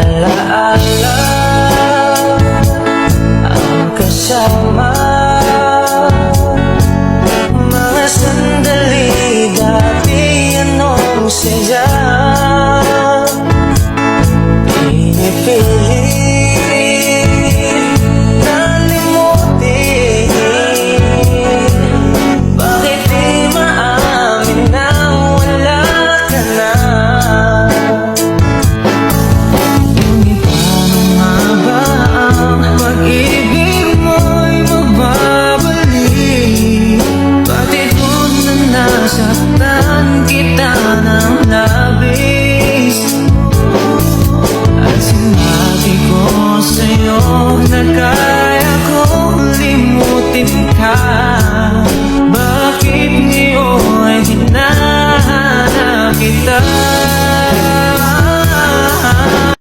alaala Ang kasama nasaktan kita ng labis At sinabi ko sa'yo na kaya kong limutin ka Bakit ngayon ay hinahanap kita?